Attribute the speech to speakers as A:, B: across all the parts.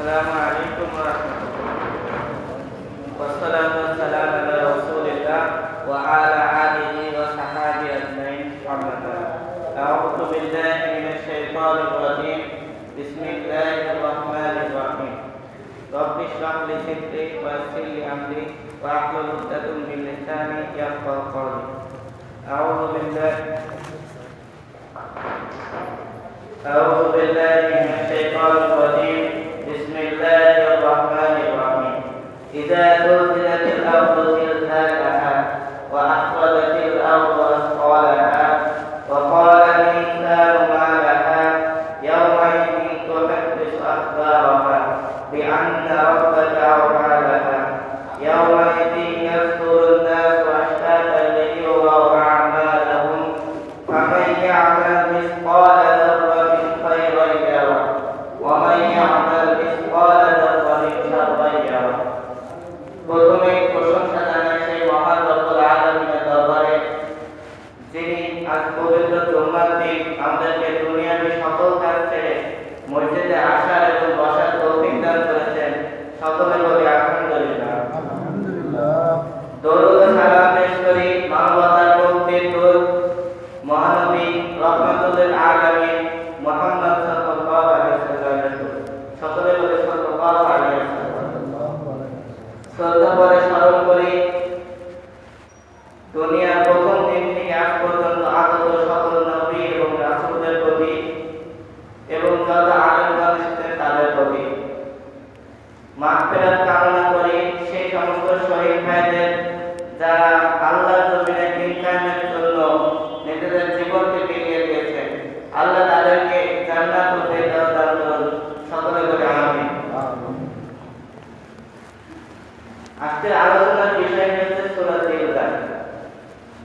A: अल्लाम वरहमल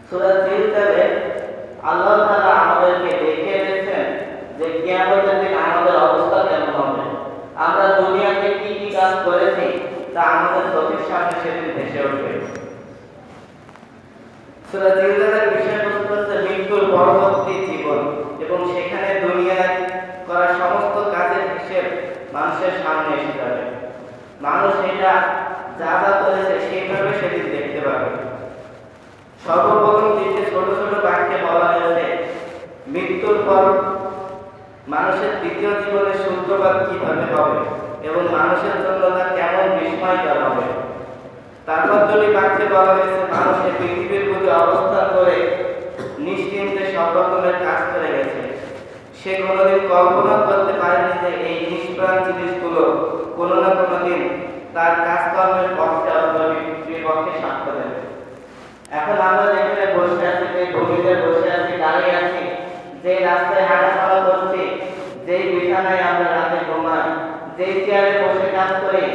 A: 说。হাদিসে বলা হয়েছে মানুষ পৃথিবীর প্রতি অবস্থান করে নিশ্চিন্তে সব রকমের কাজ করে গেছে। সে কোনোদিন কল্পনা করতে পারেনি যে এই নিষ্প্রাণ জিনিসগুলো কোনো না কোনো দিন তার কাজকর্মের পক্ষে অথবা বিপক্ষে সাক্ষ্য দেবে। এখন আমরা যেখানে বসে আছি যে ভূমিতে বসে আছি, দাঁড়িয়ে আছি, যে রাস্তায় হাঁটাচলা করছি, যেই বিছানায় আমরা রাতে ঘুমাই, যেই চেয়ারে বসে কাজ করি,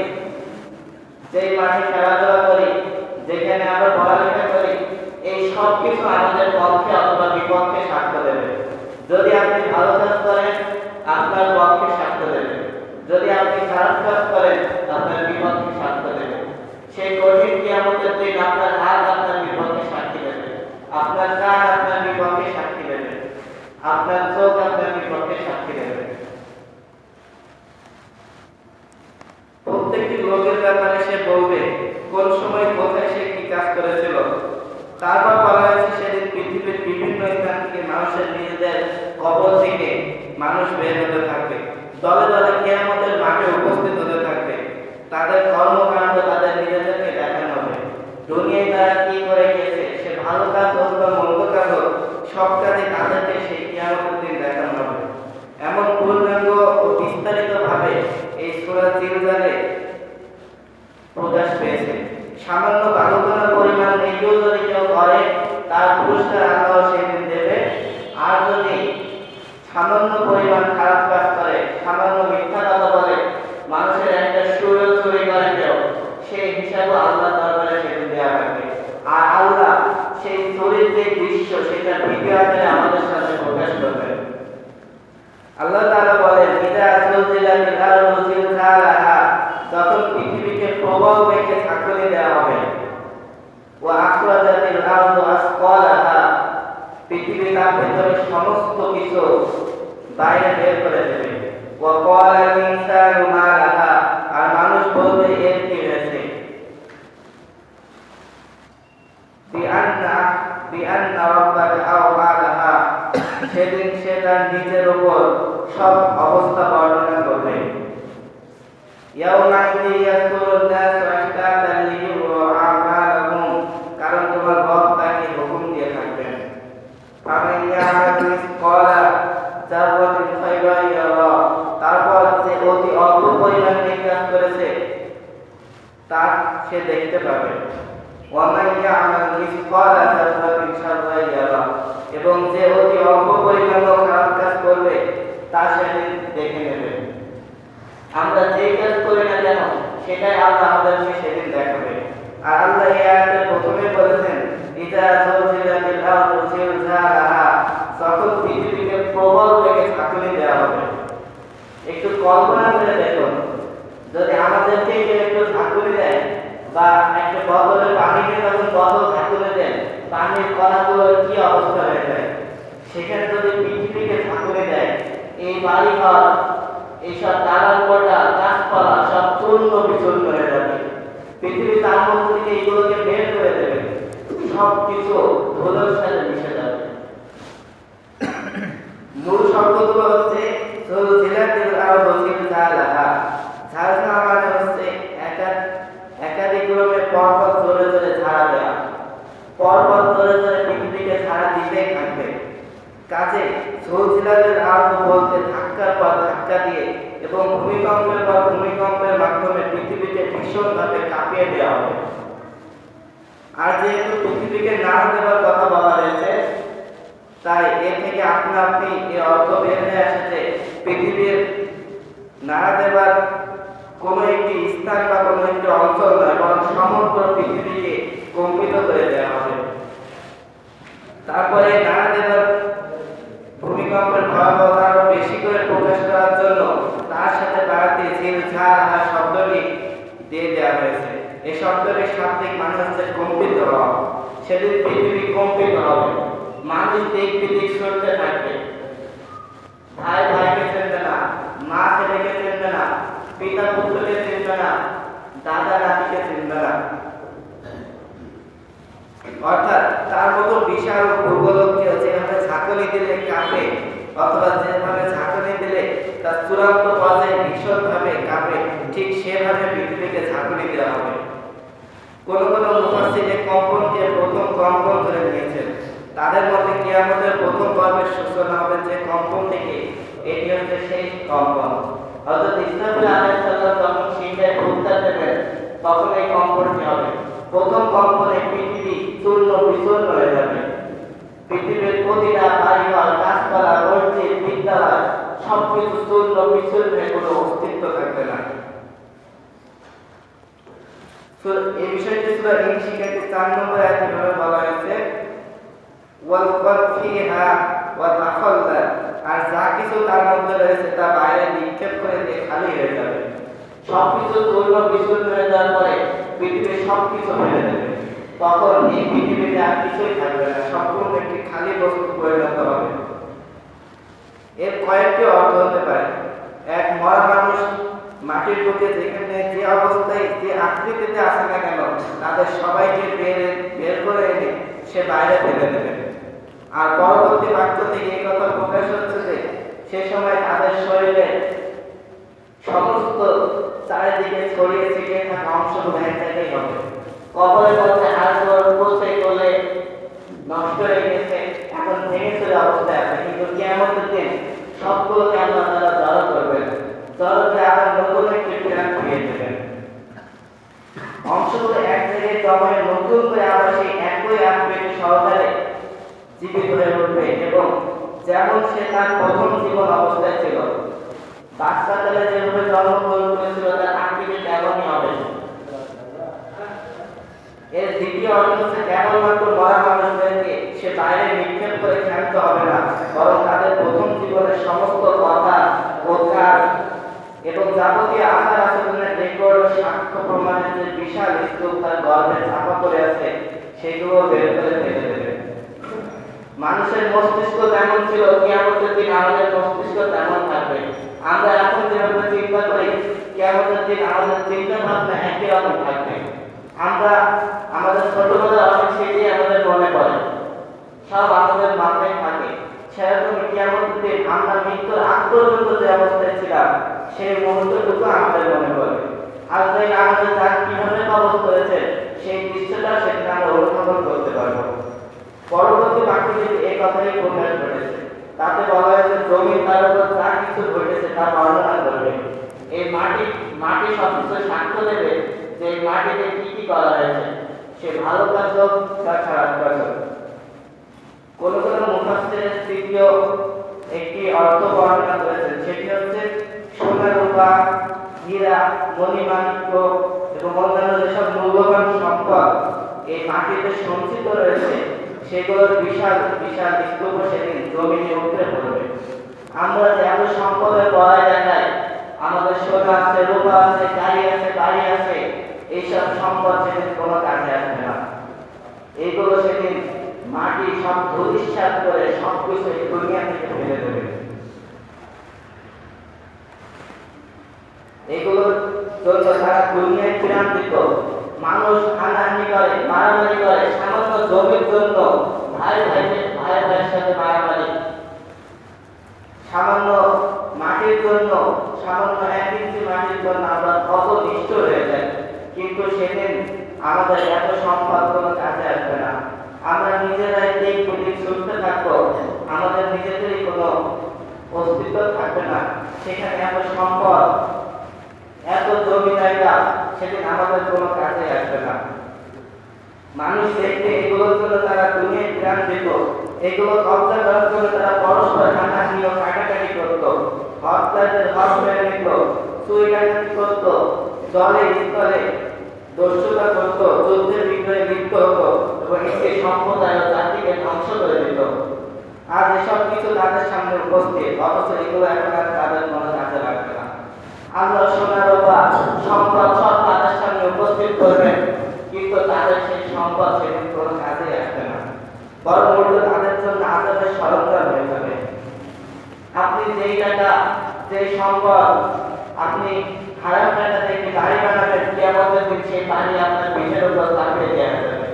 A: যেই মাঠে খেলাধুলা করি যেখানে আমরা পড়ালেখা করি, এই সব কিছু আমাদের পক্ষে অথবা বিপক্ষে সাক্ষ্য দেবে। যদি আপনি ভালো কাজ করেন, আপনার পক্ষে সাক্ষ্য দেবে। যদি আপনি খারাপ কাজ করেন, আপনার বিপক্ষে সাক্ষ্য দেবে। সেই কঠিন কি আমাদের দিন আপনার হাত আপনার বিপক্ষে সাক্ষী দেবে। আপনার কাজ আপনার বিপক্ষে সাক্ষী দেবে। আপনার চোখ তারপর বলা হয়েছে সেদিন পৃথিবীর বিভিন্ন স্থান থেকে মানুষের নিজেদের কবর থেকে মানুষ বের হতে থাকবে। দলে দলে কেয়ামতের মাঠে উপস্থিত হতে থাকবে। তাদের কর্মকাণ্ড তাদের নিজেদেরকে দেখানো হবে। দুনিয়ায় তারা কি করে গেছে সে ভালো কাজ হোক বা মন্দ কাজ হোক সব কাজে তাদেরকে সে পৃথিবী তার ভেতরে সমস্ত কিছু বাইরে বের করে দেবে। আর মানুষ বলবে, এর কি রয়েছে সেদিন সে তার নিজের উপর সব অবস্থা বর্ণনা করবে। ইয়াউমাইদি ইয়াকুল সে দেখতে পাবে। এবং যে অতি অল্প পরিমাণ খারাপ কাজ করবে, তা সেদিন দেখে নেবে। আমরা যে কাজ করি না কেন, সেটাই আল্লাহ আমাদেরকে সেদিন দেখাবে। আর আল্লাহ এই আয়াতে প্রথমে বলেছেন ইজা দেওয়া হবে। একটু কল্পনা করে দেখুন, যদি আমাদেরকে একটু দেয় বা একটা বদলে পানিকে যখন বদল ঝাঁকুনি দেন, পানির কণাগুলোর কি অবস্থা হয়ে যায়? সেখানে যদি পৃথিবীকে ঝাঁকুনি দেয়, এই বাড়ি ঘর এইসব দালান কোটা গাছপালা, সব চূর্ণ বিচূর্ণ হয়ে যাবে। পৃথিবী তার মধ্যে থেকে এইগুলোকে বের করে দেবে। সব কিছু ধুলোর সাথে মিশে যাবে। মূল শব্দগুলো হচ্ছে জেলাতিল আর বসিল ঝালাহা ঝালনা মানে হচ্ছে একা একাধিক ক্রমে পর্বত ধরে ধরে ঝাড়া দেওয়া পর্বত ধরে ধরে পৃথিবীকে ঝাড়া দিতে থাকবে আরম্ভ বলতে ধাক্কার পর ধাক্কা দিয়ে এবং ভূমিকম্পের পর ভূমিকম্পের মাধ্যমে পৃথিবীকে ভীষণভাবে কাঁপিয়ে দেওয়া হবে আর যেহেতু পৃথিবীকে নাড়া দেওয়ার কথা বলা হয়েছে, তাই এ থেকে আপনা আপনি এ অর্থ বের হয়ে আসে যে পৃথিবীর নাড়া দেওয়ার কোনো একটি স্থান বা কোনো একটি অঞ্চল নয় সমগ্র পৃথিবীকে কম্পিত করে দেওয়া হবে। তারপরে নাড়া দেওয়ার ভূমিকম্পের ভয়াবহতা আরও বেশি করে প্রকাশ করার জন্য তার সাথে বাড়াতে ঝিল ঝাল আর শব্দটি দিয়ে দেওয়া হয়েছে, এই শব্দটির শাব্দিক মানে হচ্ছে কম্পিত হওয়া সেদিন পৃথিবী কম্পিত হবে মানুষ দিক বিদিক সরতে থাকবে। ভাই ভাইকে চিনবে না, মা ছেলেকে চিনবে না, পিতা পুত্রকে চিনবে না, দাদা নাতিকে চিনবে না। অর্থাৎ তার মতো বিশাল ভূগোলককে যেভাবে ঝাঁকুনি দিলে কাঁপে অথবা যেভাবে ঝাঁকুনি দিলে তার চূড়ান্ত পর্যায়ে ভীষণভাবে কাঁপে, ঠিক সেভাবে পৃথিবীকে ঝাঁকুনি দেওয়া হবে। কোন কোন কম্পনকে প্রথম কম্পন ধরে নিয়েছেন। তাদের কিয়ামতের প্রথম পর্বের সূচনা হবে যে কম্পন থেকে এটি হচ্ছে সেই কম্পন। যখন উত্তর দেবেন, তখন এই কম্পনটি হবে। প্রথম কম্পনে পৃথিবী চূর্ণ বিচূর্ণ হয়ে যাবে। পৃথিবীর প্রতিটা বাড়িঘর গাছপালা, মসজিদ, বিদ্যালয়, সবকিছু চূর্ণ বিচূর্ণ কোনো অস্তিত্ব থাকবে না। আর যা কিছু তার মধ্যে রয়েছে তা বাইরে নিক্ষেপ খালি হয়ে যাবে। সবকিছু চূর্ণ বিচূর্ণ হয়ে যাওয়ার পরে পৃথিবীর সবকিছু ফেলে দেবে। তখন এই পৃথিবীতে আর কিছুই থাকবে না, সম্পূর্ণ একটি খালি বস্তু পরিণত হবে। এর কয়েকটি অর্থ হতে পারে। এক, মরা মানুষ মাটির বুকে যেখানে যে অবস্থায় যে আকৃতিতে আসে না কেন, তাদের সবাইকে বের বের করে এনে সে বাইরে ফেলে দেবে। আর পরবর্তী বাক্য থেকে এই কথা প্রকাশ হচ্ছে যে, সে সময় তাদের শরীরে সমস্ত চারিদিকে ছড়িয়ে ছিটিয়ে থাকা এক জায়গায় হবে। কবরের মধ্যে হাত পৌঁছে করলে নষ্ট হয়ে গেছে, এখন ভেঙে চলে অবস্থায় আছে। কিন্তু কেমন দিন সবগুলোকে আল্লাহ তারা জড়ো করবেন। জড়ো আবার নতুন একটি প্ল্যান ফিরিয়ে দেবেন। অংশগুলো এক জায়গায় জমায় নতুন করে আবার সেই একই আকৃতি সহকারে জীবিত হয়ে উঠবে এবং যেমন সে তার প্রথম জীবন অবস্থায় ছিল বাচ্চাকালে যেভাবে জন্মগ্রহণ করেছিল, তার আকৃতি তেমনই হবে। এর দ্বিতীয় অর্থ হচ্ছে কেবলমাত্র মরা মানুষদেরকে সে বাইরে নিক্ষেপ করে ক্ষান্ত হবে না, বরং তাদের প্রথম জীবনের সমস্ত কথা, অধিকার এবং যাবতীয় আচার আচরণের রেকর্ড সাক্ষ্য প্রমাণের যে বিশাল স্তূপ তার গর্ভে চাপা পড়ে আছে, সেগুলো বের করে ফেলে দেবে। মানুষের মস্তিষ্ক যেমন ছিল, কিয়ামতের দিন আমাদের মস্তিষ্ক তেমন থাকবে। আমরা এখন যেভাবে চিন্তা করি, কিয়ামতের দিন আমাদের চিন্তা ভাবনা একই রকম থাকবে। আমরা আমাদের ছোটবেলায় অনেক স্মৃতি আমাদের মনে পড়ে। সব আমাদের মাথায় থাকে সেরকম কিয়ামতের আমরা মৃত্যুর আগ পর্যন্ত যে অবস্থায় ছিলাম, সেই মুহূর্তটুকু আমাদের মনে পড়ে। আজরাইল আমাদের জান কীভাবে কবজ করেছে, সেই দৃশ্যটা সেদিন আমরা অনুধাবন করতে পারব। পরবর্তী বাক্যে এই কথাই প্রকাশ করেছে, তাতে বলা হয়েছে জমি তার উপর যা কিছু ঘটেছে, তা বর্ণনা করবে। এই মাটি মাটি সবকিছু সাক্ষ্য দেবে যে মাটিতে কি করা হয়েছে সে ভালো কাজ হোক বা খারাপ কাজ হোক। কোন কোন মুখাস্তের তৃতীয় একটি অর্থ বর্ণনা করেছেন। সেটি হচ্ছে সোনা রূপা হীরা, মণিমাণিক্য এবং অন্যান্য যেসব মূল্যবান সম্পদ এই মাটিতে সঞ্চিত রয়েছে, সেগুলোর বিশাল বিশাল স্তূপ সেদিন জমিনে উঠে পড়বে। আমরা যে এত সম্পদের বড়াই দেখাই, আমাদের সোনা আছে, রূপা আছে, গাড়ি আছে, বাড়ি আছে এইসব সম্পদ সেদিন কোনো কাজে আসবে না। এইগুলো সেদিন মাটি সব ধূলিসাৎ করে সব কিছু এই দুনিয়া থেকে ফেলে দেবে। এগুলোর জন্য তারা দুনিয়ায় প্রাণ মানুষ হানাহানি করে, মারামারি করে, সামান্য জমির জন্য ভাই ভাই ভাই ভাইয়ের সাথে মারামারি। সামান্য মাটির জন্য, সামান্য এক ইঞ্চি মাটির জন্য আমরা কত নিষ্ঠুর হয়ে যাই কিন্তু সেদিন আমাদের এত সম্পদ কোনো কাজে আসবে না। আমরা নিজেরাই দিক প্রতীক ছুটতে থাকব। আমাদের নিজেদেরই কোনো অস্তিত্ব থাকবে না। সেখানে এত সম্পদ, এত জমি জায়গা, সেদিন আমাদের কোনো কাজে আসবে না। মানুষ দেখতে এগুলোর জন্য তারা দুনিয়ায় প্রাণ দিত। এগুলো কবজা করার জন্য তারা পরস্পর হানাহানি ও কাটাকাটি করত। হত্যাদের মেরে নিত চুরি করত। জলে স্থলে দস্যুতা করত যুদ্ধের বিগ্রহে লিপ্ত এবং একটি সম্প্রদায় ও জাতিকে ধ্বংস করে দিত। আজ এসব কিছু তাদের সামনে উপস্থিত, অথচ এগুলো এখন আর তাদের কোনো কাজে লাগবে না। আল্লাহ সোনার রূপা সম্পদ সব তাদের সামনে উপস্থিত করবেন কিন্তু তাদের সেই সম্পদ সেদিন কোনো কাজে আসবে না। বরং উল্টো তাদের জন্য আজাদের সরঞ্জাম হয়ে যাবে। আপনি যেই টাকা, যেই সম্পদ আপনি হারাম টাকা থেকে গাড়ি বানাবেন কেমতের দিন সেই বাড়ি আপনার পিঠের উপর চাপিয়ে দেওয়া যাবে।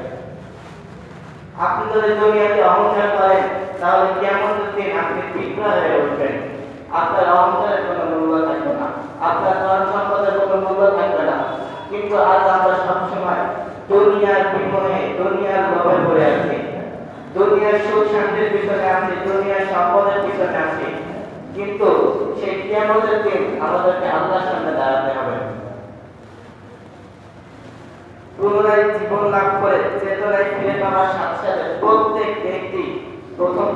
A: আপনি যদি দুনিয়াতে অহংকার করেন, তাহলে কেমতের দিন আপনি বিক্রয় হয়ে উঠবেন আপনার অহংকারের কোনো মূল্য থাকবে না। আপনার ধন সম্পদের কোনো মূল্য থাকবে না। কিন্তু আজ আমরা সবসময় দুনিয়ার বিময়ে দুনিয়ার লোভে পড়ে আছি। দুনিয়ার সুখ শান্তির পিছনে আছি, দুনিয়ার সম্পদের পিছনে আছি। কিন্তু সেই কিয়ামতের দিন আমাদেরকে আল্লাহর সামনে দাঁড়াতে হবে? পুনরায় জীবন লাভ করে চেতনায় ফিরে পাওয়ার সাথে সাথে প্রত্যেক ব্যক্তি প্রথম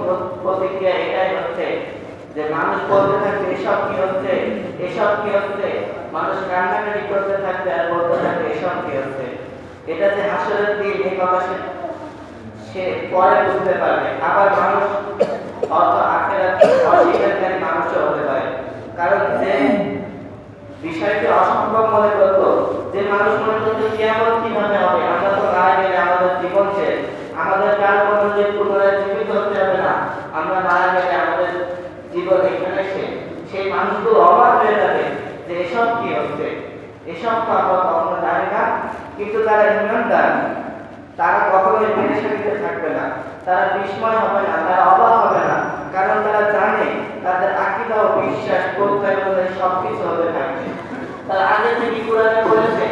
A: প্রতিক্রিয়া এটাই হচ্ছে যে মানুষ বলতে থাকবে, এসব কি হচ্ছে? এসব কি হচ্ছে? মানুষ কান্নাকাটি করতে থাকবে আর বলতে থাকবে, এসব কি হচ্ছে? এটা যে হাসরের দিন, এই কথা সে সে পরে বুঝতে পারবে। আবার মানুষ অর্থ আখেরাত অস্বীকারী মানুষও হতে পারে। কারণ যে বিষয়টি অসম্ভব মনে করতো যে মানুষ মনে করতো, কেমন কীভাবে হবে? আমরা তো মারা গেলে আমাদের জীবন শেষ। আমাদের কার কোনো যে পুনরায় জীবিত হতে হবে না। আমরা মারা গেলে আমাদের জীবন এখানে শেষ। সেই মানুষগুলো অবাক হয়ে যাবে যে এসব কি হচ্ছে? এসব তো আমরা কখনো জানি না, কিন্তু তারা ইমানদার তারা কখনোই পেরেশানিতে থাকবে না। তারা বিস্ময় হবে না। তারা অবাক হবে না কারণ তারা জানে তাদের আকিদা ও বিশ্বাস প্রত্যয় অনুযায়ী সবকিছু হতে থাকবে তারা আগে থেকে কোরআনে বলেছে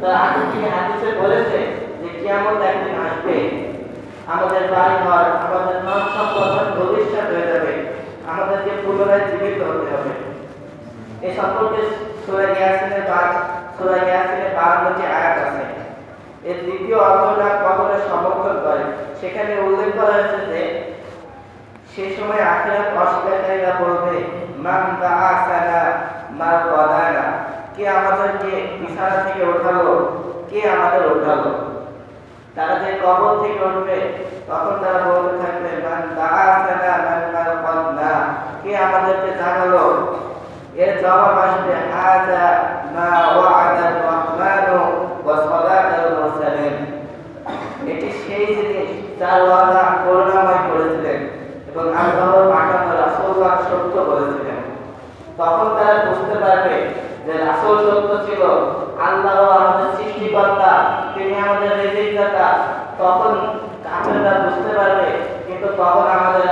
A: তারা আগে থেকে হাদিসে বলেছে যে কিয়ামত একদিন আসবে আমাদের বাড়ি ঘর আমাদের ধন সম্পদ সব ভবিষ্যৎ হয়ে যাবে আমাদেরকে পুনরায় জীবিত হতে হবে এই সম্পর্কে সূরা ইয়াসিনের বাদ সূরা ইয়াসিনের বারান্নটি আয়াত আছে এর দ্বিতীয় অর্থটা কতটা সমর্থন করে সেখানে উল্লেখ করা হয়েছে যে সেই সময় আখিরাত অস্বীকারীরা বলবে মান বাআসানা মা কদানা কে আমাদেরকে বিছানা থেকে ওঠালো কে আমাদের ওঠালো তারা যে কবর থেকে উঠবে, তখন তারা বলতে থাকবে, মান বাআসানা মান মা কদনা কে আমাদেরকে জানালো? এর জবাব আসবে, হাজা মা ওয়া'আদা আর-রহমানু ওয়া সাদাকাল মুরসালিন। এটি সেই জিনিস যার ওয়াদা করুণাময় করেছিলেন এবং আল্লাহর পাঠানো রাসূলগণ সত্য বলেছিলেন। তখন তারা বুঝতে পারবে যে রাসূল সত্য ছিল আল্লাহ আমাদের সৃষ্টিকর্তা তিনি আমাদের রিজিকদাতা তখন কাফেররা বুঝতে পারবে তখন আমাদের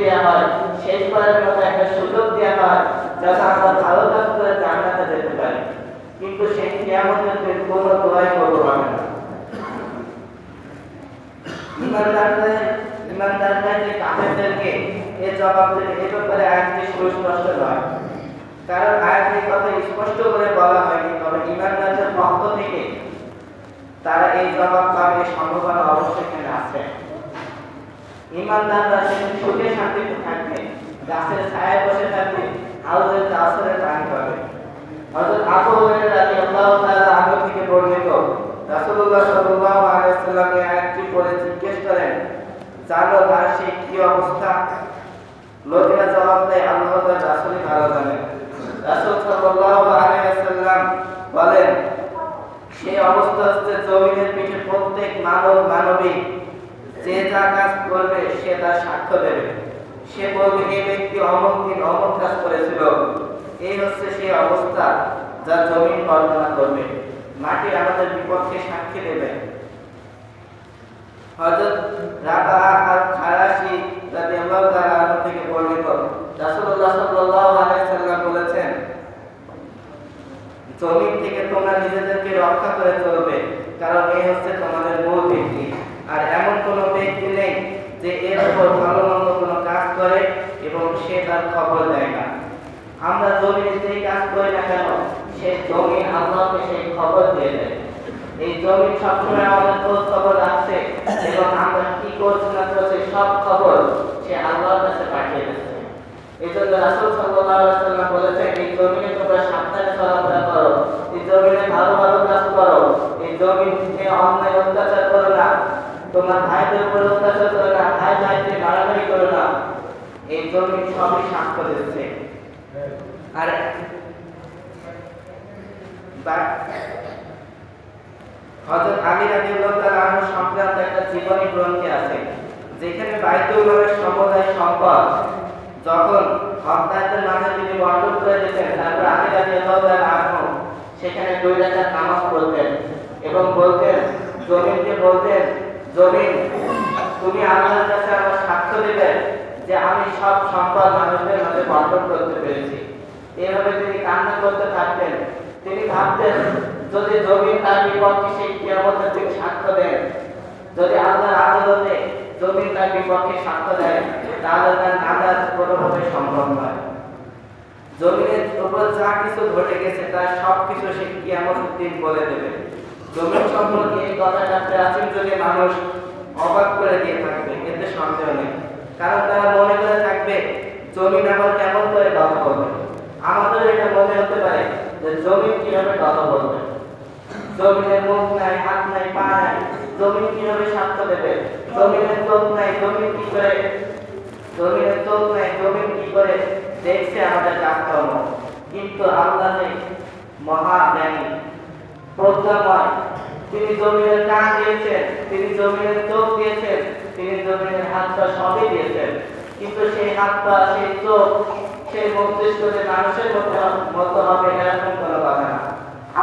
A: দেওয়া হয়। শেষবারের মতো একটা সুযোগ দেওয়া করে জান্নাতে ব্যাপারে আয়াতটি সুস্পষ্ট নয় কারণ আয়াতের কথা স্পষ্ট করে বলা হয়নি, তবে ইমানদারদের পক্ষ থেকে তারা এই জবাব পাবে সম্ভাবনা অবশ্যই এখানে আছে। ইমানদাররা সেদিন সুখে শান্তিতে থাকবে, গাছের ছায়ায় বসে থাকবে, হাউজের কাউসারের পানি পাবে। হযরত আবু হুরায়রা রাদিয়াল্লাহু তাআলা আগে থেকে বর্ণিত, রাসূলুল্লাহ সাল্লাল্লাহু আলাইহি ওয়াসাল্লাম এই আয়াতটি পড়ে জিজ্ঞেস করেন, জানো তার সেই কি অবস্থা? লোকেরা জবাব দেয়, আল্লাহ তাআলা রাসূলই ভালো জানেন রাসূল সাল্লাল্লাহু আলাইহি ওয়াসাল্লাম বলেন সেই অবস্থা হচ্ছে জমিনের পিঠে প্রত্যেক মানব মানবী যে যা কাজ করবে, সে তার সাক্ষ্য দেবে। সে বলবে এই ব্যক্তি, অমুক দিন অমুক কাজ করেছিল। এই হচ্ছে সেই অবস্থা যা জমিন বর্ণনা করবে। মাটি আমাদের বিপক্ষে সাক্ষী দেবে। হযরত রাবা আল খারাশি রাদিয়াল্লাহু তাআলা থেকে বর্ণিত রাসূলুল্লাহ সাল্লাল্লাহু আলাইহি বলেছেন জমিন থেকে তোমরা নিজেদেরকে রক্ষা করে চলবে, কারণ এই হচ্ছে তোমাদের মূল ব্যক্তি। আর এমন কোনো ব্যক্তি নেই যে এর উপর ভালো মন্দ কোনো কাজ করে এবং সে তার খবর দেয় না। আমরা জমিনে যেই কাজ করি না কেন সে জমিন আল্লাহকে সেই খবর দিয়ে দেয়। এই জমিন সবসময় আমাদের খোঁজ খবর রাখছে এবং আমরা কি করছি না করছি সব খবর সে আল্লাহর কাছে পাঠিয়ে দিচ্ছে। এই জন্য সাল্লাল্লাহু আলাইহি সাল্লাম বলেছেন, এই জমিনে তোমরা সাবধানে চলাফেরা করো। এই জমিনে ভালো ভালো কাজ করো। এই জমিনে অন্যায়, অত্যাচার করো না। তোমার ভাইদের উপর অত্যাচার করো না, ভাই ভাইকে মারামারি করো না। এই জমিন সবই সাক্ষ্য দিচ্ছে। আর হযরত আলী রাদিয়াল্লাহু তাআলা সংক্রান্ত একটা জীবনী গ্রন্থে আছে, যেখানে বাইতুল সমুদায় সম্পদ যখন হকদারদের মাঝে তিনি বন্টন করে দিতেন, তারপর আলী রাদিয়াল্লাহু তাআলা আনহু সেখানে দুই রাকাত নামাজ পড়তেন এবং বলতেন, জমিনকে বলতেন, জমিন, তুমি আল্লাহর কাছে আমার সাক্ষ্য দেবে যে আমি সব সম্পদ মানুষদের মাঝে বন্টন করতে পেরেছি। এভাবে তিনি কান্না করতে থাকতেন। তিনি ভাবতেন, যদি জমিন তার বিপক্ষে সেই কিয়ামতের দিন সাক্ষ্য দেন। যদি আল্লাহর আদালতে জমিন তার বিপক্ষে সাক্ষ্য দেয়, তাহলে তার নাজাত কোনোভাবে সম্ভব নয়। জমিনের উপর যা কিছু ঘটে গেছে, তার সব কিছু সে কিয়ামতের দিন বলে দেবে। জমিন সম্পর্কে এই কথাটা প্রাচীন যুগে মানুষ অবাক করে দিয়ে থাকবে, এতে সন্দেহ নেই। কারণ তারা মনে করে থাকবে, জমিন আবার কেমন করে কথা বলবে আমাদের এটা মনে হতে পারে যে জমিন কীভাবে কথা বলবে জমিনের মুখ নাই, হাত নাই, পা নাই জমিন কীভাবে সাক্ষ্য দেবে? জমিনের চোখ নাই, জমিন কি করে? জমিনের চোখ নাই, জমিন কি করে? দেখছে আমাদের কাজকর্ম। কিন্তু আল্লাহ মহাজ্ঞানী, প্রজ্ঞাময়, তিনি জমিনের কান দিয়েছেন, তিনি জমিনের চোখ দিয়েছেন, তিনি জমিনের হাত পা সবই দিয়েছেন। কিন্তু সেই হাত পা সেই চোখ, সেই মস্তিষ্ক যে মানুষের মতো হবে, এরকম কোনো কথা না।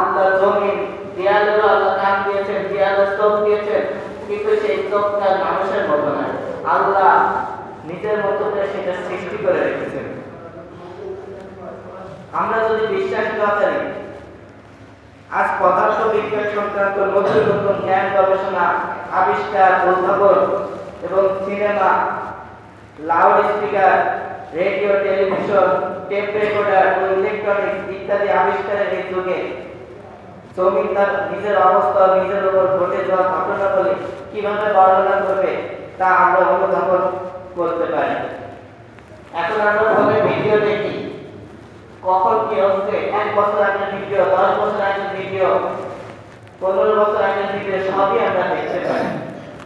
A: আল্লাহ জমিন দেয়ালেরও আল্লাহ কান দিয়েছেন, দেয়ালের চোখ দিয়েছেন, কিন্তু সেই চোখটা মানুষের মতো না আল্লাহ নিজের মতো করে সেটা সৃষ্টি করে রেখেছেন। আমরা যদি বিশ্বাস না করি, আজ পদার্থ বিজ্ঞান সংক্রান্ত নতুন নতুন জ্ঞান গবেষণা, আবিষ্কার, উদ্ভাবন এবং cinema loudspeaker radio television tape recorder ও ইলেকট্রনিক্স ইত্যাদি আবিষ্কারের এই যুগে জমিন তার নিজের অবস্থা, নিজের উপর ঘটে যাওয়া ঘটনাগুলি কীভাবে বর্ণনা করবে, তা আমরা অনুধাবন করতে পারি। এখন আমরা ফোনে ভিডিও দেখি কখন কি হচ্ছে? এক বছর আগের ভিডিও, দশ বছর আগের ভিডিও, পনেরো বছর আগের ভিডিও, সবই আমরা দেখতে পাই।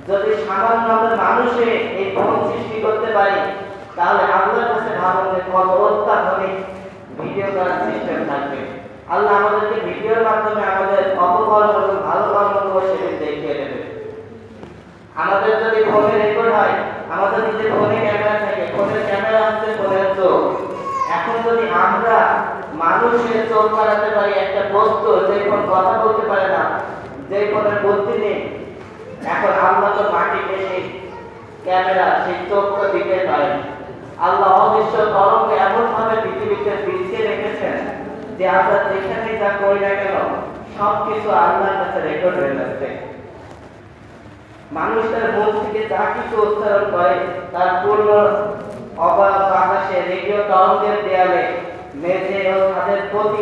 A: যদি সামান্য আমরা মানুষে এই ফোন সৃষ্টি করতে পারি, তাহলে আল্লাহর কাছে ভাবুন কত অত্যাধুনিক ভিডিও করার সিস্টেম থাকবে। আল্লাহ আমাদেরকে ভিডিওর মাধ্যমে আমাদের অপকর্ম এবং ভালো কর্মগুলো সেদিন দেখিয়ে দেবে। আমাদের যদি ফোনে রেকর্ড হয়, আমাদের নিজের ফোনে ক্যামেরা থাকে, ফোনের ক্যামেরা হচ্ছে ফোনের চোখ। এখন যদি আমরা মানুষের চোখ বাড়াতে পারি, একটা বস্তু যে ফোন কথা বলতে পারে না, যে ফোনের বুদ্ধি নেই, এখন আল্লাহ তো মাটিকে সেই ক্যামেরা সেই চোখটা দিতে পারেন আল্লাহ অদৃশ্য তরঙ্গ এমন ভাবে পৃথিবীতে বিছিয়ে রেখেছেন যে আমরা যেখানে যা করি না কেন, সবকিছু আল্লাহর কাছে রেকর্ড হয়ে যাচ্ছে। মানুষ তার মন থেকে যা কিছু উচ্চারণ করে, তার পূর্ণ অবাধ আকাশে রেডিও তরঙ্গের দেয়ালে মেঝে ও ছাদের প্রতি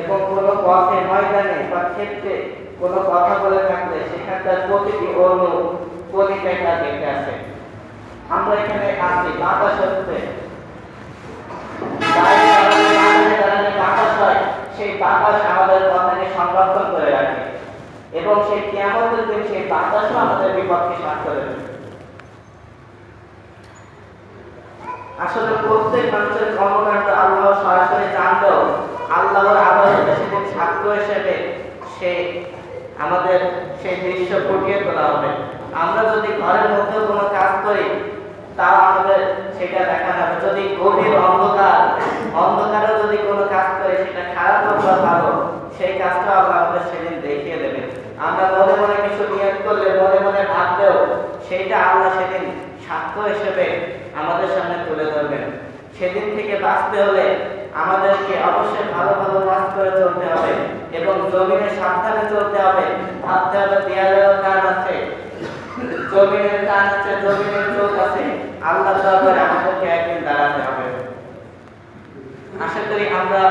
A: এবং কোনো পথে ময়দানে বা ক্ষেত্রে কোনো কথা বলে থাকলে সেখানকার প্রতিটি অনু পরিপেক্ষা দেখে আসে। আমরা এখানে আছি, বাতাস হচ্ছে দাঁড়িয়ে দাঁড়ালে দাঁড়ালে দাঁড়ালে বাতাস হয় সেই বাতাস আমাদের কথাকে সংরক্ষণ করে রাখে এবং সেই কিয়ামতের দিন সেই বাতাসও আমাদের বিপক্ষে সাক্ষ্য দেবে আসলে প্রত্যেক মানুষের কর্মকাণ্ড আল্লাহ সরাসরি জানলেও আল্লাহর আদালতে সেদিন ছাত্র হিসেবে সে আমাদের সেই দৃশ্য ফুটিয়ে তোলা হবে। আমরা যদি ঘরের মধ্যে কোনো কাজ করি তাও আমাদের সেটা দেখা যাবে যদি গভীর অন্ধকার, অন্ধকারেও যদি কোনো কাজ করি, সেটা খারাপ হোক বা ভালো, সেই কাজটা আল্লাহ আমাদের সেদিন দেখিয়ে দেবে আমরা মনে মনে কিছু নিয়োগ করলে, মনে মনে ভাবলেও সেইটা আল্লাহ সেদিন সাক্ষ্য হিসেবে আমাদের সামনে তুলে ধরবেন। সেদিন থেকে বাঁচতে হলে আমাদেরকে অবশ্যই ভালো ভালো কাজ করে চলতে হবে এবং জমিনে সাবধানে চলতে হবে। ভাবতে হবে দেয়ালেও কান আছে, জমিনের কান আছে, জমিনের চোখ আছে। আল্লাহ দরবারে আমাদেরকে একদিন দাঁড়াতে হবে। আশা করি আমরা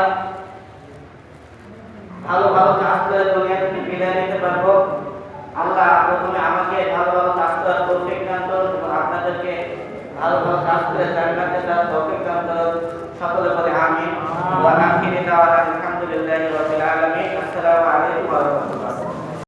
A: ভালো ভালো কাজ করে দুনিয়া থেকে বিদায় নিতে পারব। আল্লাহ প্রথমে আমাকে ভালো ভালো কাজ করার দান করুন এবং আপনাদেরকে ভালো ভালো কাজ করে জান্নাতে তৌফিক দান করুন। সকলে বলে আমিন। ওয়া আখিরি দাওয়ানা আলহামদুলিল্লাহি রাব্বিল আলামিন। আসসালামু আলাইকুম।